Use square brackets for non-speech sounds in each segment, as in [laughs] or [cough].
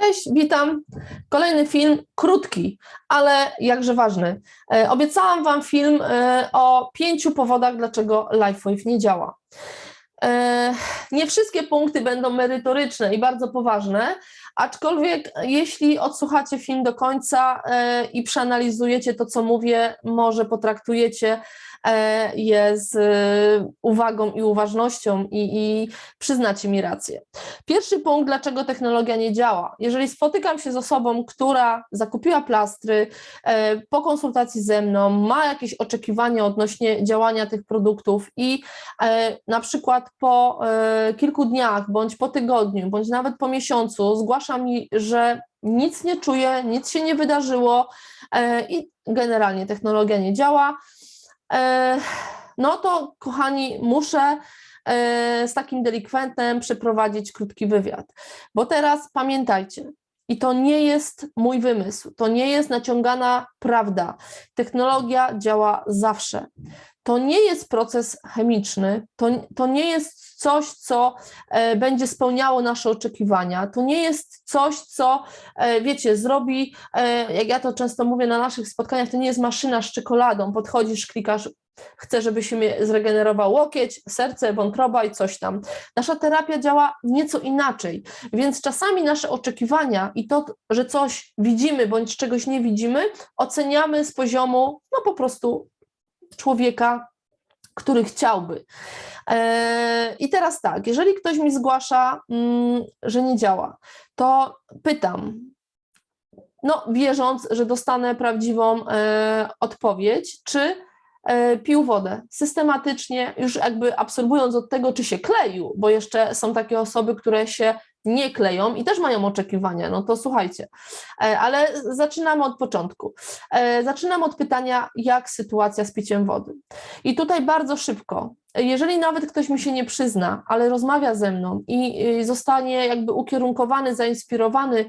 Cześć, witam. Kolejny film, krótki, ale jakże ważny. E, obiecałam Wam film e, o pięciu powodach, dlaczego LifeWave nie działa. E, nie wszystkie punkty będą merytoryczne i bardzo poważne, aczkolwiek jeśli odsłuchacie film do końca i przeanalizujecie to, co mówię, może potraktujecie je z e, uwagą i uważnością i, i przyznacie mi rację. Pierwszy punkt, dlaczego technologia nie działa. Jeżeli spotykam się z osobą, która zakupiła plastry e, po konsultacji ze mną, ma jakieś oczekiwania odnośnie działania tych produktów i e, na przykład po e, kilku dniach, bądź po tygodniu, bądź nawet po miesiącu zgłasza mi, że nic nie czuje, nic się nie wydarzyło e, i generalnie technologia nie działa, e, no to kochani, muszę e, z takim delikwentem przeprowadzić krótki wywiad. Bo teraz pamiętajcie, i to nie jest mój wymysł, to nie jest naciągana prawda. Technologia działa zawsze. To nie jest proces chemiczny, to, to nie jest coś, co e, będzie spełniało nasze oczekiwania. To nie jest coś, co, e, wiecie, zrobi, e, jak ja to często mówię na naszych spotkaniach, to nie jest maszyna z czekoladą. Podchodzisz, klikasz, chcę, żeby się mnie zregenerował łokieć, serce, wątroba i coś tam. Nasza terapia działa nieco inaczej, więc czasami nasze oczekiwania i to, że coś widzimy bądź czegoś nie widzimy, oceniamy z poziomu, no po prostu człowieka, który chciałby. E, I teraz tak, jeżeli ktoś mi zgłasza, mm, że nie działa, to pytam, no wierząc, że dostanę prawdziwą e, odpowiedź, czy e, pił wodę systematycznie, już jakby absorbując od tego, czy się kleił, bo jeszcze są takie osoby, które się nie kleją i też mają oczekiwania, no to słuchajcie. Ale zaczynamy od początku. Zaczynam od pytania, jak sytuacja z piciem wody. I tutaj bardzo szybko, jeżeli nawet ktoś mi się nie przyzna, ale rozmawia ze mną i zostanie jakby ukierunkowany, zainspirowany,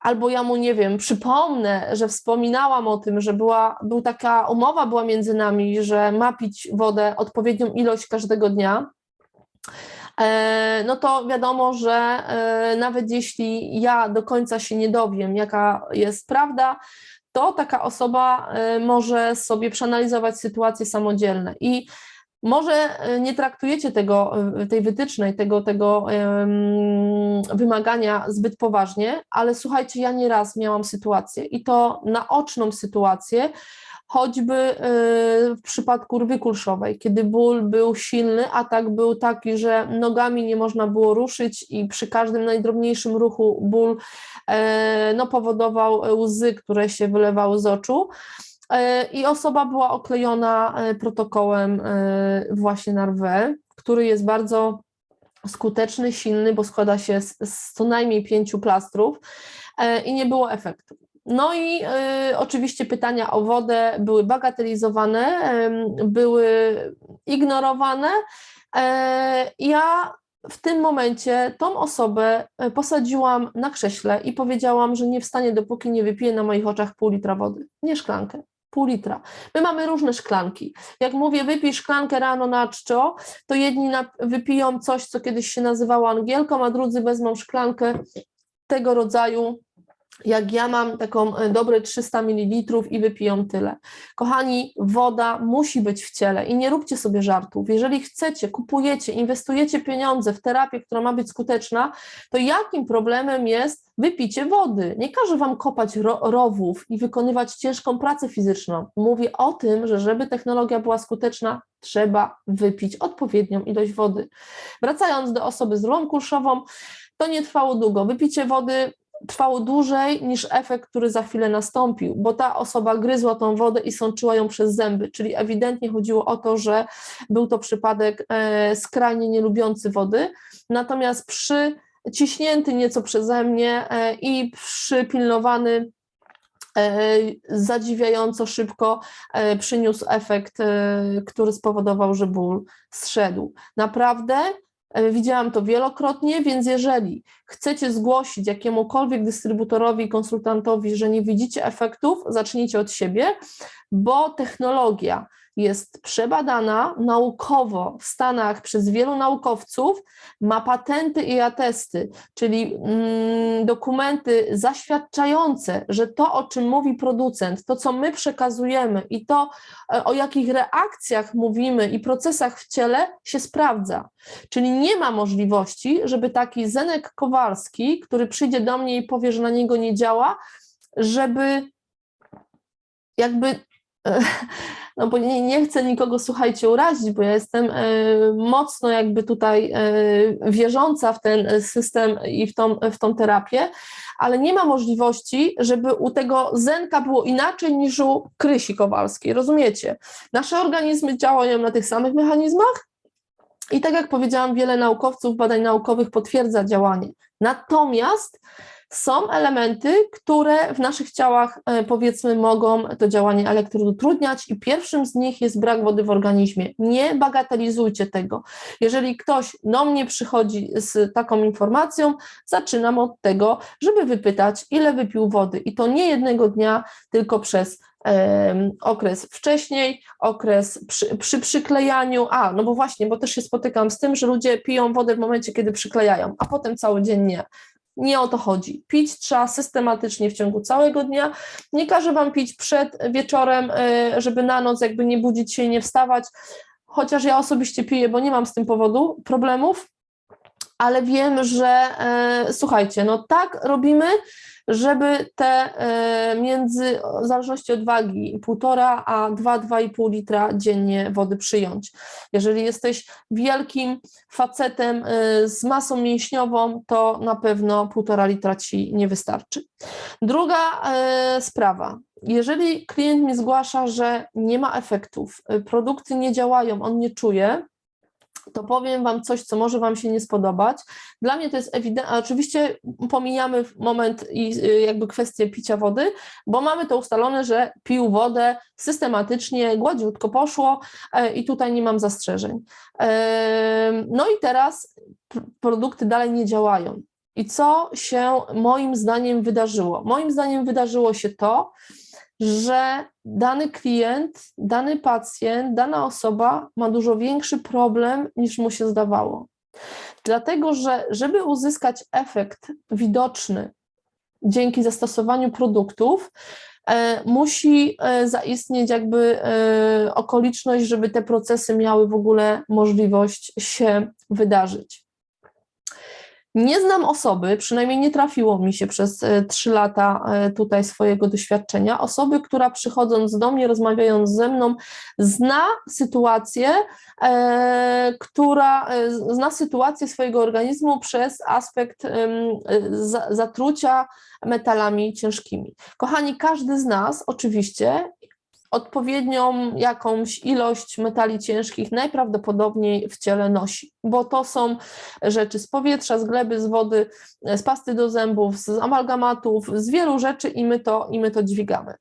albo ja mu, nie wiem, przypomnę, że wspominałam o tym, że była, był taka umowa była między nami, że ma pić wodę odpowiednią ilość każdego dnia, no to wiadomo, że nawet jeśli ja do końca się nie dowiem, jaka jest prawda, to taka osoba może sobie przeanalizować sytuację samodzielnie i może nie traktujecie tego, tej wytycznej, tego, tego wymagania zbyt poważnie, ale słuchajcie, ja nieraz miałam sytuację i to naoczną sytuację, choćby y, w przypadku rwy kulszowej, kiedy ból był silny, atak był taki, że nogami nie można było ruszyć i przy każdym najdrobniejszym ruchu ból e, no, powodował łzy, które się wylewały z oczu e, i osoba była oklejona e, protokołem właśnie na rwę, który jest bardzo skuteczny, silny, bo składa się z, z co najmniej pięciu plastrów i nie było efektu. No i y, oczywiście pytania o wodę były bagatelizowane, y, były ignorowane. Y, ja w tym momencie tą osobę e, posadziłam na krześle i powiedziałam, że nie wstanie, dopóki nie wypije na moich oczach pół litra wody. Nie szklankę, pół litra. My mamy różne szklanki. Jak mówię, wypij szklankę rano na czczo, to jedni wypiją coś, co kiedyś się nazywało angielką, a drudzy wezmą szklankę tego rodzaju jak ja mam taką e, dobre 300 ml i wypiją tyle. Kochani, woda musi być w ciele i nie róbcie sobie żartów. Jeżeli chcecie, kupujecie, inwestujecie pieniądze w terapię, która ma być skuteczna, to jakim problemem jest wypicie wody? Nie każę wam kopać ro rowów i wykonywać ciężką pracę fizyczną. Mówię o tym, że żeby technologia była skuteczna, trzeba wypić odpowiednią ilość wody. Wracając do osoby z rulą kulszową, to nie trwało długo. Wypicie wody trwało dłużej niż efekt, który za chwilę nastąpił, bo ta osoba gryzła tą wodę i sączyła ją przez zęby, czyli ewidentnie chodziło o to, że był to przypadek e, skrajnie nielubiący wody, natomiast przy ciśnięty nieco przeze mnie e, i przypilnowany e, zadziwiająco szybko przyniósł efekt, który spowodował, że ból zszedł. Naprawdę widziałam to wielokrotnie, więc jeżeli chcecie zgłosić jakiemukolwiek dystrybutorowi, konsultantowi, że nie widzicie efektów, zacznijcie od siebie, bo technologia jest przebadana naukowo w Stanach przez wielu naukowców, ma patenty i atesty, czyli mm, dokumenty zaświadczające, że to, o czym mówi producent, to, co my przekazujemy i to, e, o jakich reakcjach mówimy i procesach w ciele, się sprawdza. Czyli nie ma możliwości, żeby taki Zenek Kowalski, który przyjdzie do mnie i powie, że na niego nie działa, żeby jakby [laughs] no bo nie, nie chcę nikogo, słuchajcie, urazić, bo ja jestem e, mocno jakby tutaj e, wierząca w ten system i w tą, w tą terapię, ale nie ma możliwości, żeby u tego zenka było inaczej niż u Krysi Kowalskiej, rozumiecie? Nasze organizmy działają na tych samych mechanizmach i tak jak powiedziałam, wiele naukowców, badań naukowych potwierdza działanie. Natomiast są elementy, które w naszych ciałach, e, powiedzmy, mogą to działanie elektrod utrudniać, i pierwszym z nich jest brak wody w organizmie. Nie bagatelizujcie tego. Jeżeli ktoś do mnie przychodzi z taką informacją, zaczynam od tego, żeby wypytać, ile wypił wody, i to nie jednego dnia, tylko przez okres wcześniej, okres przy, przy, przyklejaniu, a no bo właśnie, bo też się spotykam z tym, że ludzie piją wodę w momencie, kiedy przyklejają, a potem cały dzień nie. Nie o to chodzi. Pić trzeba systematycznie w ciągu całego dnia. Nie każę Wam pić przed wieczorem, e, żeby na noc jakby nie budzić się nie wstawać, chociaż ja osobiście piję, bo nie mam z tym powodu problemów, ale wiem, że e, słuchajcie, no tak robimy, żeby te e, między, w zależności od wagi, 1,5 a 2-2,5 litra dziennie wody przyjąć. Jeżeli jesteś wielkim facetem e, z masą mięśniową, to na pewno 1,5 litra ci nie wystarczy. Druga e, sprawa. Jeżeli klient mi zgłasza, że nie ma efektów, produkty nie działają, on nie czuje, to powiem Wam coś, co może Wam się nie spodobać. Dla mnie to jest ewidentne, oczywiście pomijamy moment i y, jakby kwestię picia wody, bo mamy to ustalone, że pił wodę systematycznie, gładziutko poszło e, i tutaj nie mam zastrzeżeń. No i teraz produkty dalej nie działają. I co się moim zdaniem wydarzyło? Moim zdaniem wydarzyło się to, że dany klient, dany pacjent, dana osoba ma dużo większy problem niż mu się zdawało. Dlatego, że żeby uzyskać efekt widoczny dzięki zastosowaniu produktów, e, musi e, zaistnieć jakby e, okoliczność, żeby te procesy miały w ogóle możliwość się wydarzyć. Nie znam osoby, przynajmniej nie trafiło mi się przez e, trzy lata e, tutaj swojego doświadczenia, osoby, która przychodząc do mnie, rozmawiając ze mną, zna sytuację, e, która zna sytuację swojego organizmu przez aspekt zatrucia metalami ciężkimi. Kochani, każdy z nas oczywiście odpowiednią jakąś ilość metali ciężkich najprawdopodobniej w ciele nosi, bo to są rzeczy z powietrza, z gleby, z wody, z pasty do zębów, z amalgamatów, z wielu rzeczy i my to, i my to dźwigamy.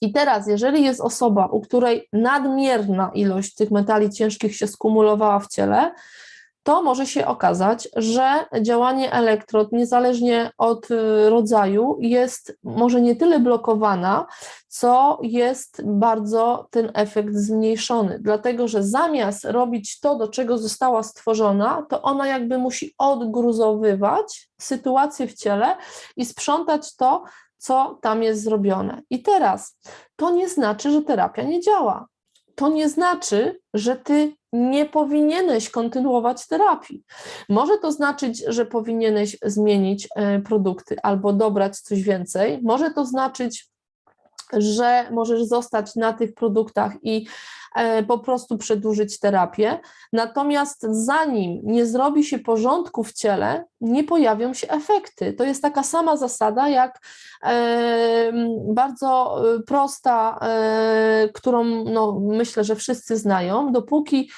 I teraz, jeżeli jest osoba, u której nadmierna ilość tych metali ciężkich się skumulowała w ciele, to może się okazać, że działanie elektrod, niezależnie od y, rodzaju, jest może nie tyle blokowana, co jest bardzo ten efekt zmniejszony, dlatego że zamiast robić to, do czego została stworzona, to ona jakby musi odgruzowywać sytuację w ciele i sprzątać to, co tam jest zrobione. I teraz to nie znaczy, że terapia nie działa to nie znaczy, że ty nie powinieneś kontynuować terapii. Może to znaczyć, że powinieneś zmienić e, produkty albo dobrać coś więcej. Może to znaczyć, że możesz zostać na tych produktach i E, po prostu przedłużyć terapię. Natomiast zanim nie zrobi się porządku w ciele, nie pojawią się efekty. To jest taka sama zasada, jak e, bardzo e, prosta, którą no, myślę, że wszyscy znają. Dopóki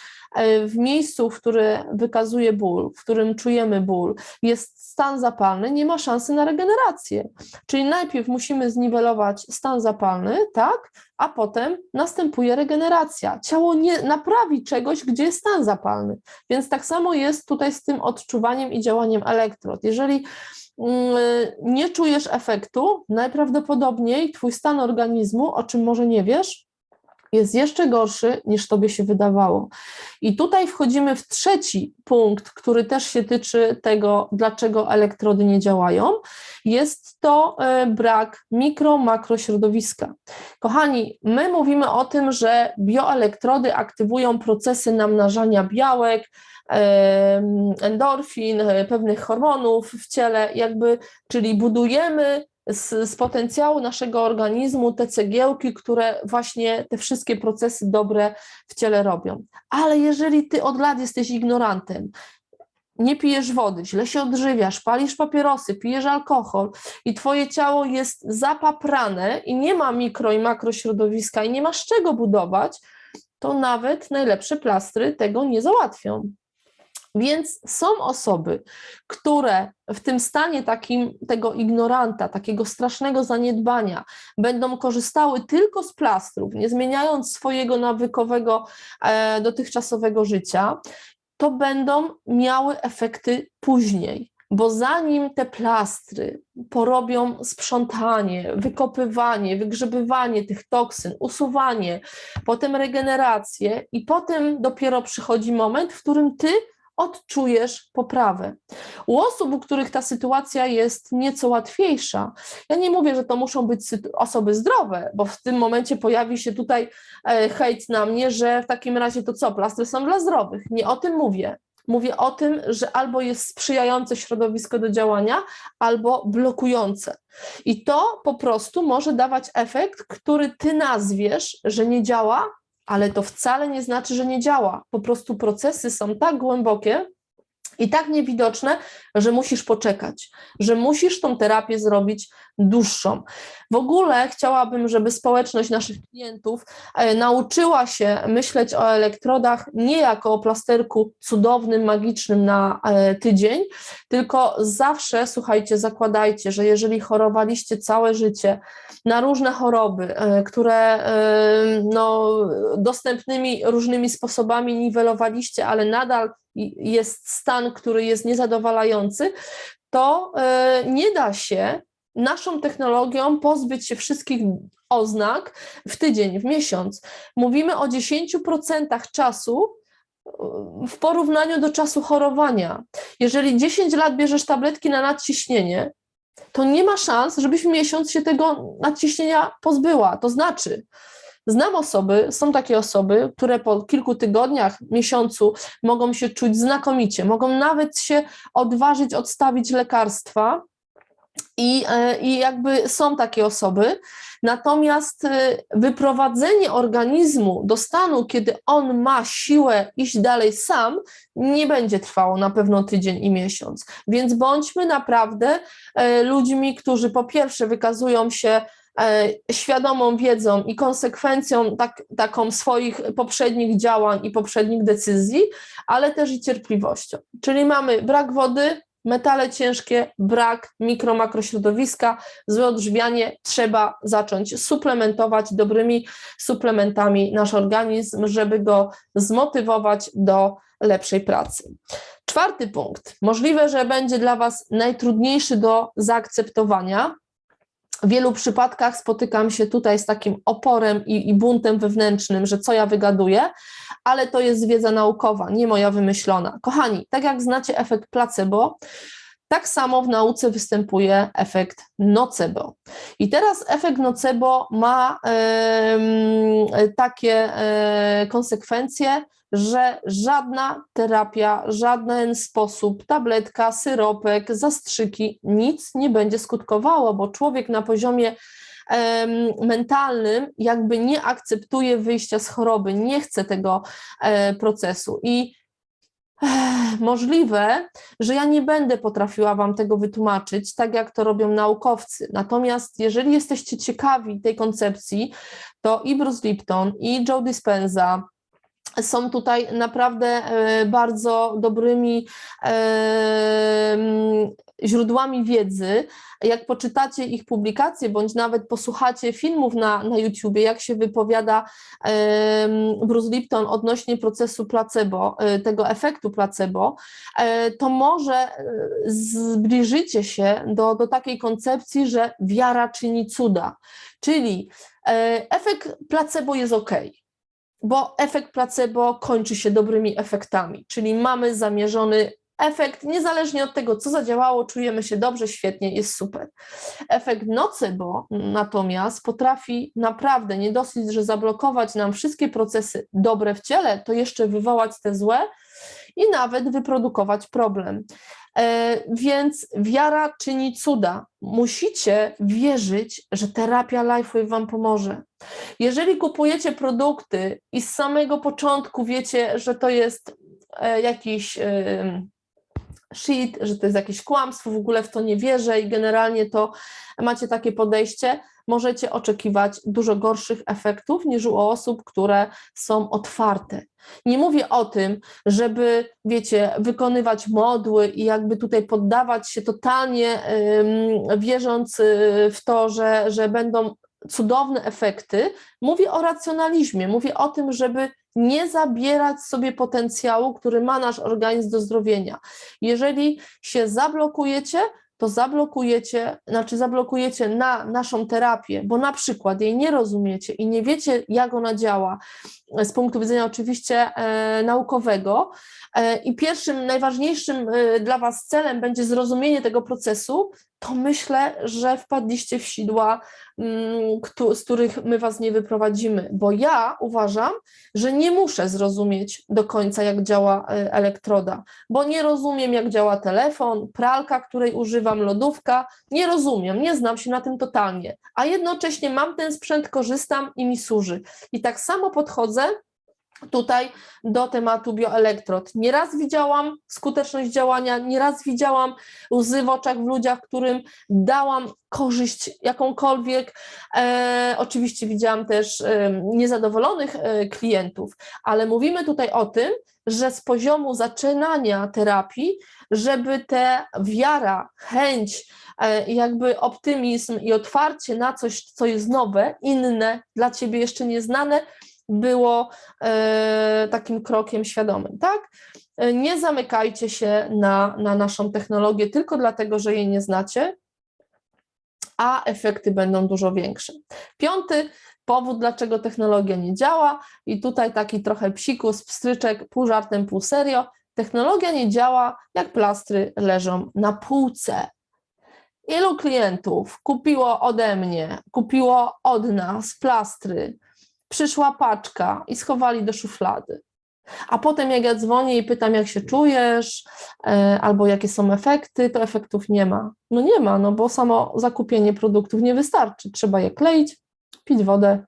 w miejscu, w które wykazuje ból, w którym czujemy ból, jest stan zapalny, nie ma szansy na regenerację. Czyli najpierw musimy zniwelować stan zapalny, tak, a potem następuje regeneracja. Ciało nie naprawi czegoś, gdzie jest stan zapalny. Więc tak samo jest tutaj z tym odczuwaniem i działaniem elektrod. Jeżeli mm, nie czujesz efektu, najprawdopodobniej twój stan organizmu, o czym może nie wiesz, jest jeszcze gorszy niż tobie się wydawało. I tutaj wchodzimy w trzeci punkt, który też się tyczy tego, dlaczego elektrody nie działają. Jest to e, brak mikro-makro środowiska. Kochani, my mówimy o tym, że bioelektrody aktywują procesy namnażania białek, endorfin, e, pewnych hormonów w ciele, jakby, czyli budujemy z, z, potencjału naszego organizmu te cegiełki, które właśnie te wszystkie procesy dobre w ciele robią. Ale jeżeli ty od lat jesteś ignorantem, nie pijesz wody, źle się odżywiasz, palisz papierosy, pijesz alkohol i twoje ciało jest zapaprane i nie ma mikro i makro środowiska i nie masz czego budować, to nawet najlepsze plastry tego nie załatwią. Więc są osoby, które w tym stanie takim tego ignoranta, takiego strasznego zaniedbania, będą korzystały tylko z plastrów, nie zmieniając swojego nawykowego e, dotychczasowego życia, to będą miały efekty później. Bo zanim te plastry porobią sprzątanie, wykopywanie, wygrzebywanie tych toksyn, usuwanie, potem regenerację, i potem dopiero przychodzi moment, w którym ty odczujesz poprawę. U osób, u których ta sytuacja jest nieco łatwiejsza, ja nie mówię, że to muszą być osoby zdrowe, bo w tym momencie pojawi się tutaj e, hejt na mnie, że w takim razie to co, plastry są dla zdrowych. Nie o tym mówię. Mówię o tym, że albo jest sprzyjające środowisko do działania, albo blokujące. I to po prostu może dawać efekt, który ty nazwiesz, że nie działa, ale to wcale nie znaczy, że nie działa. Po prostu procesy są tak głębokie, i tak niewidoczne, że musisz poczekać, że musisz tą terapię zrobić dłuższą. W ogóle chciałabym, żeby społeczność naszych klientów e, nauczyła się myśleć o elektrodach nie jako o plasterku cudownym, magicznym na e, tydzień, tylko zawsze, słuchajcie, zakładajcie, że jeżeli chorowaliście całe życie na różne choroby, e, które no, dostępnymi różnymi sposobami niwelowaliście, ale nadal jest stan, który jest niezadowalający, to nie da się naszą technologią pozbyć się wszystkich oznak w tydzień, w miesiąc. Mówimy o 10% czasu e, w porównaniu do czasu chorowania. Jeżeli 10 lat bierzesz tabletki na nadciśnienie, to nie ma szans, żebyś miesiąc się tego nadciśnienia pozbyła. To znaczy, znam osoby, są takie osoby, które po kilku tygodniach, miesiącu mogą się czuć znakomicie, mogą nawet się odważyć odstawić lekarstwa, i, e, I jakby są takie osoby, natomiast e, wyprowadzenie organizmu do stanu, kiedy on ma siłę iść dalej sam, nie będzie trwało na pewno tydzień i miesiąc. Więc bądźmy naprawdę e, ludźmi, którzy po pierwsze wykazują się świadomą wiedzą i konsekwencją tak, taką swoich poprzednich działań i poprzednich decyzji, ale też i cierpliwością. Czyli mamy brak wody, metale ciężkie, brak mikro, makrośrodowiska, złe odżywianie, trzeba zacząć suplementować dobrymi suplementami nasz organizm, żeby go zmotywować do lepszej pracy. Czwarty punkt. Możliwe, że będzie dla Was najtrudniejszy do zaakceptowania, w wielu przypadkach spotykam się tutaj z takim oporem i, i, buntem wewnętrznym, że co ja wygaduję, ale to jest wiedza naukowa, nie moja wymyślona. Kochani, tak jak znacie efekt placebo, tak samo w nauce występuje efekt nocebo. I teraz efekt nocebo ma e, takie e, konsekwencje, że żadna terapia, żaden sposób, tabletka, syropek, zastrzyki, nic nie będzie skutkowało, bo człowiek na poziomie mentalnym jakby nie akceptuje wyjścia z choroby, nie chce tego e, procesu. I Możliwe, że ja nie będę potrafiła Wam tego wytłumaczyć, tak jak to robią naukowcy. Natomiast jeżeli jesteście ciekawi tej koncepcji, to i Bruce Lipton, i Joe Dispenza, są tutaj naprawdę e, bardzo dobrymi źródłami wiedzy. Jak poczytacie ich publikacje, bądź nawet posłuchacie filmów na, na YouTubie, jak się wypowiada Bruce Lipton odnośnie procesu placebo, e, tego efektu placebo, e, to może zbliżycie się do, do takiej koncepcji, że wiara czyni cuda. Czyli efekt placebo jest ok bo efekt placebo kończy się dobrymi efektami, czyli mamy zamierzony efekt, niezależnie od tego, co zadziałało, czujemy się dobrze, świetnie, jest super. Efekt nocebo natomiast potrafi naprawdę nie dosyć, że zablokować nam wszystkie procesy dobre w ciele, to jeszcze wywołać te złe i nawet wyprodukować problem. E, więc wiara czyni cuda. Musicie wierzyć, że terapia LifeWave Wam pomoże. Jeżeli kupujecie produkty i z samego początku wiecie, że to jest e, jakiś shit, że to jest jakieś kłamstwo, w ogóle w to nie wierzę i generalnie to macie takie podejście, możecie oczekiwać dużo gorszych efektów niż u osób, które są otwarte. Nie mówię o tym, żeby, wiecie, wykonywać modły i jakby tutaj poddawać się totalnie, wierząc y, w to, że, że będą cudowne efekty. Mówię o racjonalizmie, mówię o tym, żeby nie zabierać sobie potencjału, który ma nasz organizm do zdrowienia. Jeżeli się zablokujecie, to zablokujecie, znaczy zablokujecie na naszą terapię, bo na przykład jej nie rozumiecie i nie wiecie, jak ona działa z punktu widzenia oczywiście e, naukowego. E, I pierwszym, najważniejszym e, dla Was celem będzie zrozumienie tego procesu, to myślę, że wpadliście w sidła, mm, z których my Was nie wyprowadzimy, bo ja uważam, że nie muszę zrozumieć do końca, jak działa elektroda, bo nie rozumiem, jak działa telefon, pralka, której używam, lodówka, nie rozumiem, nie znam się na tym totalnie, a jednocześnie mam ten sprzęt, korzystam i mi służy. I tak samo podchodzę tutaj do tematu bioelektrod. Nieraz widziałam skuteczność działania, nieraz widziałam łzy w oczach w ludziach, którym dałam korzyść jakąkolwiek. E, oczywiście widziałam też e, niezadowolonych e, klientów, ale mówimy tutaj o tym, że z poziomu zaczynania terapii, żeby ta wiara, chęć, e, jakby optymizm i otwarcie na coś, co jest nowe, inne, dla ciebie jeszcze nieznane, było e, takim krokiem świadomym, tak? E, nie zamykajcie się na, na naszą technologię tylko dlatego, że jej nie znacie, a efekty będą dużo większe. Piąty powód, dlaczego technologia nie działa, i tutaj taki trochę psikus, pstryczek, pół żartem, pół serio. Technologia nie działa, jak plastry leżą na półce. Ilu klientów kupiło ode mnie, kupiło od nas plastry, przyszła paczka i schowali do szuflady. A potem, jak ja dzwonię i pytam, jak się czujesz, e, albo jakie są efekty, to efektów nie ma. No nie ma, no bo samo zakupienie produktów nie wystarczy. Trzeba je kleić, pić wodę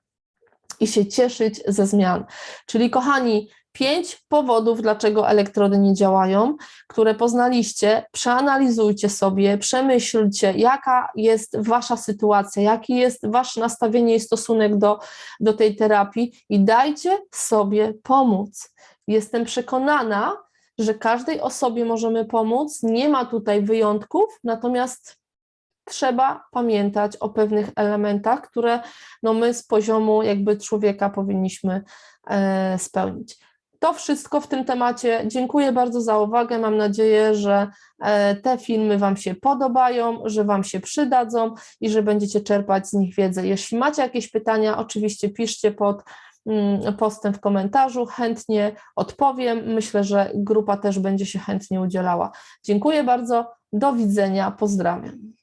i się cieszyć ze zmian. Czyli, kochani, pięć powodów, dlaczego elektrody nie działają, które poznaliście, przeanalizujcie sobie, przemyślcie, jaka jest wasza sytuacja, jaki jest wasze nastawienie i stosunek do, do tej terapii i dajcie sobie pomóc. Jestem przekonana, że każdej osobie możemy pomóc, nie ma tutaj wyjątków, natomiast trzeba pamiętać o pewnych elementach, które no my z poziomu jakby człowieka powinniśmy e, spełnić. To wszystko w tym temacie. Dziękuję bardzo za uwagę. Mam nadzieję, że e, te filmy Wam się podobają, że Wam się przydadzą i że będziecie czerpać z nich wiedzę. Jeśli macie jakieś pytania, oczywiście piszcie pod mm, postem w komentarzu, chętnie odpowiem. Myślę, że grupa też będzie się chętnie udzielała. Dziękuję bardzo, do widzenia, pozdrawiam.